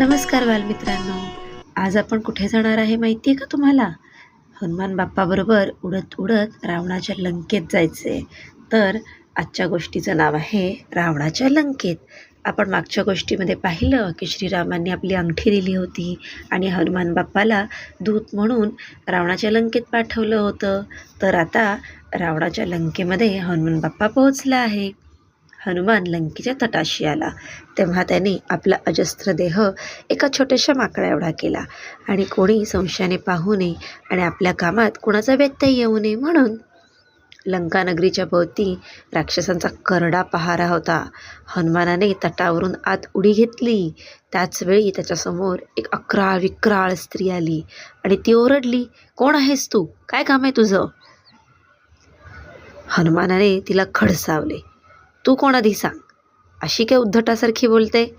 नमस्कार बालमित्रांनो. आज आपण कुठे जाणार आहे माहिती आहे का तुम्हाला? हनुमान बाप्पाबरोबर उडत उडत रावणाच्या लंकेत जायचे तर आजच्या गोष्टीचं नाव आहे रावणाच्या लंकेत. आपण मागच्या गोष्टीमध्ये पाहिलं की श्रीरामांनी आपली अंगठी दिली होती आणि हनुमान बाप्पाला दूत म्हणून रावणाच्या लंकेत पाठवलं होतं. तर आता रावणाच्या लंकेमध्ये हनुमान बाप्पा पोहोचला आहे. हनुमान लंकेच्या तटाशी आला. तेव्हा त्याने आपला अजस्त्र देह एका छोट्याशा माकड्या एवढा केला. आणि कोणी संशयाने पाहू नये आणि आपल्या कामात कुणाचा व्यत्यय येऊ नये म्हणून लंकानगरीच्या भोवती राक्षसांचा करडा पहारा होता. हनुमानाने तटावरून आत उडी घेतली. त्याचवेळी त्याच्यासमोर एक अकराळ विक्राळ स्त्री आली आणि ती ओरडली कोण आहेस तू? काय काम आहे तुझं? हनुमानाने तिला खडसावले. तू कोण आधी सांग? अशी काय उद्धटासारखी बोलते?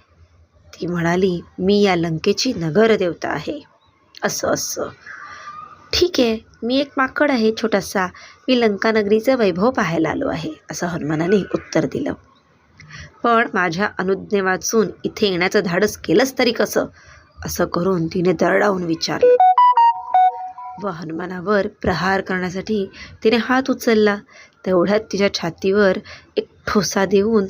ती म्हणाली मी या लंकेची नगरदेवता आहे. असं असं. ठीक आहे मी एक माकड आहे छोटासा. मी लंकानगरीचं वैभव पाहायला आलो आहे असं हनुमानाने उत्तर दिलं. पण माझ्या अनुज्ञे वाचून इथे येण्याचं धाडस केलंच तरी कसं? असं करून तिने दरडावून विचारलं. व हनुमानावर प्रहार करण्यासाठी तिने हात उचलला. तेवढ्यात तिच्या छातीवर एक ठोसा देऊन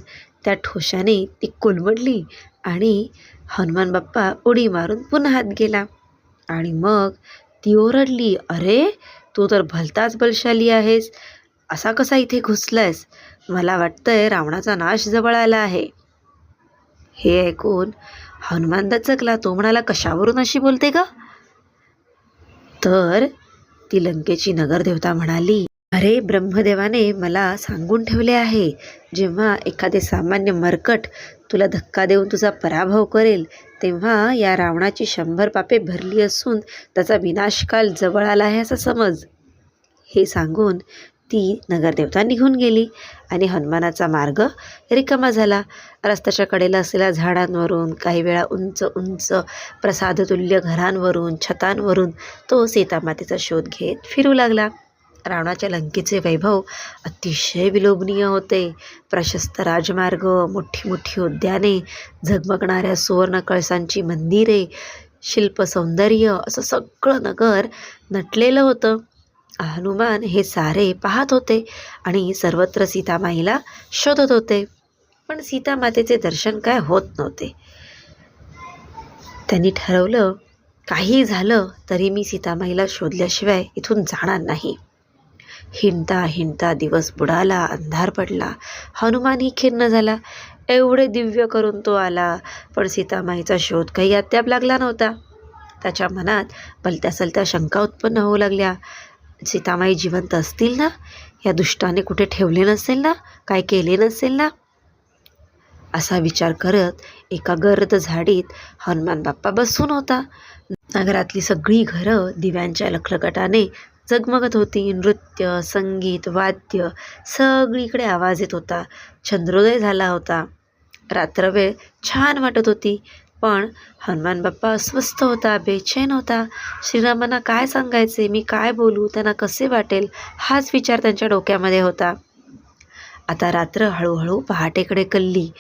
त्या ठोशाने ती कोलमडली आणि हनुमान बाप्पा उडी मारून पुन्हा हात गेला. आणि मग ती ओरडली अरे तू तर भलताच बलशाली आहेस. असा कसा इथे घुसलायस? मला वाटतंय रावणाचा नाश जवळ आला आहे. हे ऐकून हनुमान दचकला तो म्हणाला कशावरून अशी बोलते का तर ती लंकेची नगरदेवता म्हणाली अरे ब्रह्मदेवाने मला सांगून ठेवले आहे जेव्हा एखादे सामान्य मरकट तुला धक्का देऊन तुझा पराभव करेल तेव्हा या रावणाची शंभर पापे भरली असून त्याचा विनाशकाल जवळ आला आहे असं समज. हे सांगून ती नगरदेवता निघून गेली आणि हनुमानाचा मार्ग रिकामा झाला. रस्त्याच्या कडेला असलेल्या झाडांवरून काही वेळा उंच उंच प्रसादतुल्य घरांवरून छतांवरून तो सीतामातेचा शोध घेत फिरू लागला. रावणाच्या लंकेचे वैभव अतिशय विलोभनीय होते. प्रशस्त राजमार्ग मोठी मोठी उद्याने झगमगणाऱ्या सुवर्ण कळसांची मंदिरे शिल्पसौंदर्य असं सगळं नगर नटलेलं होतं. हनुमान हे सारे पाहत होते आणि सर्वत्र सीतामाईला शोधत होते. पण सीतामातेचे दर्शन काय होत नव्हते. त्यांनी ठरवलं काही झालं तरी मी सीतामाईला शोधल्याशिवाय इथून जाणार नाही. हिंडता हिंडता दिवस बुडाला अंधार पडला. हनुमानही खिन्न झाला. एवढे दिव्य करून तो आला पण सीतामाईचा शोध काही अद्याप लागला नव्हता. त्याच्या मनात भलत्या सलत्या शंका उत्पन्न होऊ लागल्या. सीतामाई जिवंत असतील ना? या दुष्टाने कुठे ठेवले नसेल ना? काय केले नसेल ना? असा विचार करत एका गर्द झाडीत हनुमान बाप्पा बसून होता. नगरातली सगळी घरं दिव्यांच्या लखलकटाने जगमगत होती. नृत्य संगीत वाद्य सगळीकडे आवाज येत होता. चंद्रोदय झाला होता. रात्रवेळ छान वाटत होती. पण हनुमान बाप्पा अस्वस्थ होता बेचैन होता. श्रीरामांना काय सांगायचे? मी काय बोलू? त्यांना कसे वाटेल? हाच विचार त्यांच्या डोक्यामध्ये होता. आता रात्र हळूहळू पहाटेकडे कल्ली.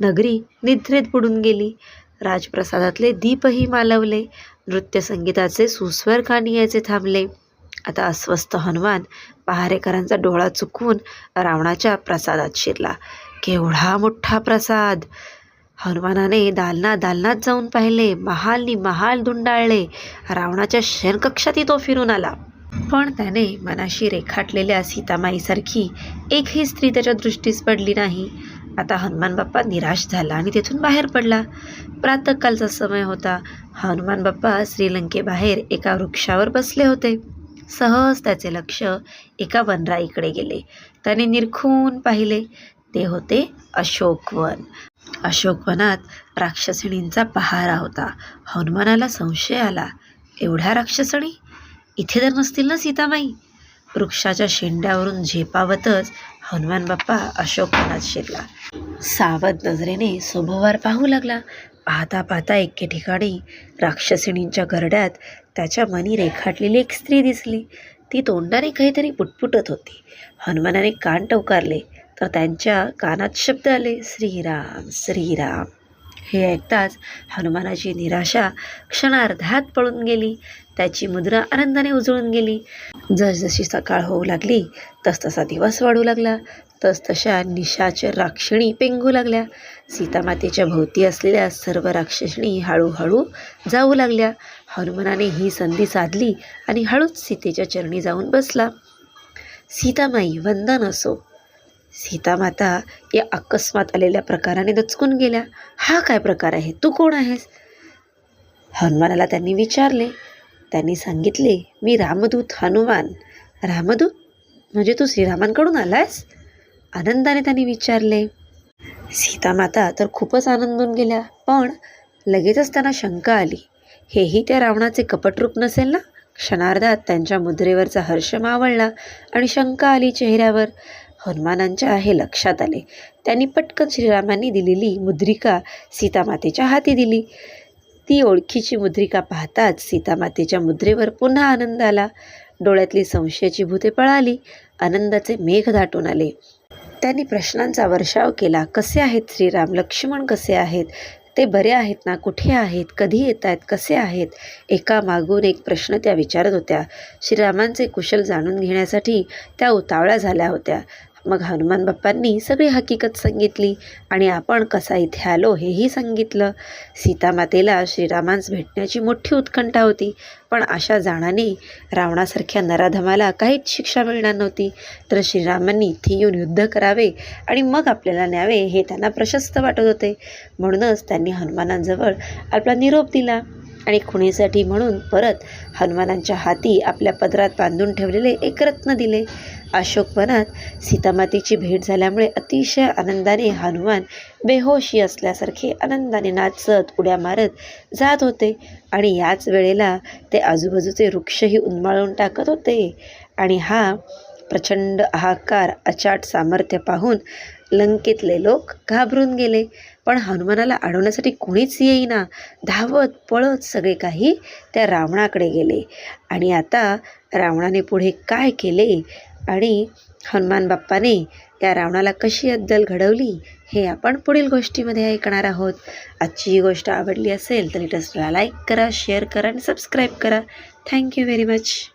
नगरी निद्रेत बुडून गेली. राजप्रसादातले दीपही मालवले. नृत्यसंगीताचे सुस्वर कानी यायचे थांबले. आता अस्वस्थ हनुमान पहारेकरांचा डोळा चुकवून रावणाच्या प्रसादात शिरला. केवढा मोठा प्रसाद! हनुमानाने दालना दालनात जाऊन पाहिले. महालनी महाल धुंडाळले. रावणाच्या शयनकक्षातही तो फिरून आला. पण त्याने मनाशी रेखाटलेल्या सीतामाईसारखी एकही स्त्री त्याच्या दृष्टीस पडली नाही. आता हनुमान बाप्पा निराश झाला आणि तेथून बाहेर पडला. प्रातःकालचा समय होता. हनुमान बाप्पा श्रीलंकेबाहेर एका वृक्षावर बसले होते. सहज त्याचे लक्ष एका वनराईकडे गेले. त्याने निरखून पाहिले ते होते अशोकवन. अशोकवनात राक्षसिणींचा पहारा होता. हनुमानाला संशय आला एवढ्या राक्षसणी? इथे तर नसतील ना सीतामाई वृक्षाच्या शेंड्यावरून झेपावतच हनुमान बाप्पा अशोकवनात शिरला. सावध नजरेने सभोवार पाहू लागला. पाहता पाहता एके ठिकाणी राक्षसिणींच्या गरड्यात त्याच्या मनी रेखाटलेली एक स्त्री दिसली. ती तोंडाने काहीतरी पुटपुटत होती. हनुमानाने कान टवकारले तर त्यांच्या कानात शब्द आले श्रीराम श्रीराम. हे ऐकताच हनुमानाची निराशा क्षणार्धात पळून गेली. त्याची मुद्रा आनंदाने उजळून गेली. जसजशी सकाळ होऊ लागली तसतसा दिवस वाढू लागला. तसतशा निशाच्या राक्षिणी पेंगू लागल्या. सीतामातेच्या भोवती असलेल्या सर्व राक्षसणी हळूहळू जाऊ लागल्या. हनुमानाने ही संधी साधली आणि हळूच सीतेच्या चरणी जाऊन बसला. सीतामाई वंदन असो. सीतामाता या अकस्मात आलेल्या प्रकाराने दचकून गेल्या. हा काय प्रकार आहे? तू कोण आहेस? हनुमानाला त्यांनी विचारले. त्यांनी सांगितले मी रामदूत हनुमान. रामदूत? म्हणजे तू श्रीरामांकडून आलायस? आनंदाने त्यांनी विचारले सीतामाता तर खूपच आनंदून गेल्या पण लगेचच त्यांना शंका आली. हेही त्या रावणाचे कपटरूप नसेल ना? क्षणार्धात त्यांच्या मुद्रेवरचा हर्ष मावळला आणि शंका आली चेहऱ्यावर. हनुमानांच्या हे लक्षात आले. त्यांनी पटकन श्रीरामांनी दिलेली मुद्रिका सीतामातेच्या हाती दिली. ती ओळखीची मुद्रिका पाहताच सीतामातेच्या मुद्रेवर पुन्हा आनंद आला. डोळ्यातली संशयाची भूते पळाली. आनंदाचे मेघ दाटून आले. त्यांनी प्रश्नांचा वर्षाव केला. कसे आहेत श्रीराम? लक्ष्मण कसे आहेत? ते बरे आहेत ना? कुठे आहेत? कधी येत आहेत कसे आहेत? एका मागून एक प्रश्न त्या विचारत होत्या. श्रीरामांचे कुशल जाणून घेण्यासाठी त्या उतावळ्या झाल्या होत्या. मग हनुमान बाप्पांनी सगळी हकीकत सांगितली आणि आपण कसा इथे आलो हेही सांगितलं. सीतामातेला श्रीरामांस भेटण्याची मोठी उत्कंठा होती पण अशा जाणाने रावणासारख्या नराधमाला काहीच शिक्षा मिळणार नव्हती. तर श्रीरामांनी इथे येऊन युद्ध करावे आणि मग आपल्याला न्यावे हे त्यांना प्रशस्त वाटत होते. म्हणूनच त्यांनी हनुमानांजवळ आपला निरोप दिला. आणि खुणीसाठी म्हणून परत हनुमानांच्या हाती आपल्या पदरात बांधून ठेवलेले एक रत्न दिले. अशोकवनात सीतामातेची भेट झाल्यामुळे अतिशय आनंदाने हनुमान बेहोशी असल्यासारखे आनंदाने नाचत उड्या मारत जात होते आणि याच वेळेला ते आजूबाजूचे वृक्षही उन्माळून टाकत होते. आणि हा प्रचंड हाकार अचाट सामर्थ्य पाहून लंकेतले लोक घाबरून गेले. पण हनुमानाला अडवण्यासाठी कोणीच येईना. धावत पळत सगळे काही त्या रावणाकडे गेले. आणि आता रावणाने पुढे काय केले? आणि हनुमान बाप्पाने या रावणाला कशी अद्दल घडवली? हे आपण पुढील गोष्टीमध्ये ऐकणार आहोत. आजची ही गोष्ट आवडली असेल तर लिटस्टला लाईक करा शेअर करा आणि सबस्क्राईब करा. Thank you very much.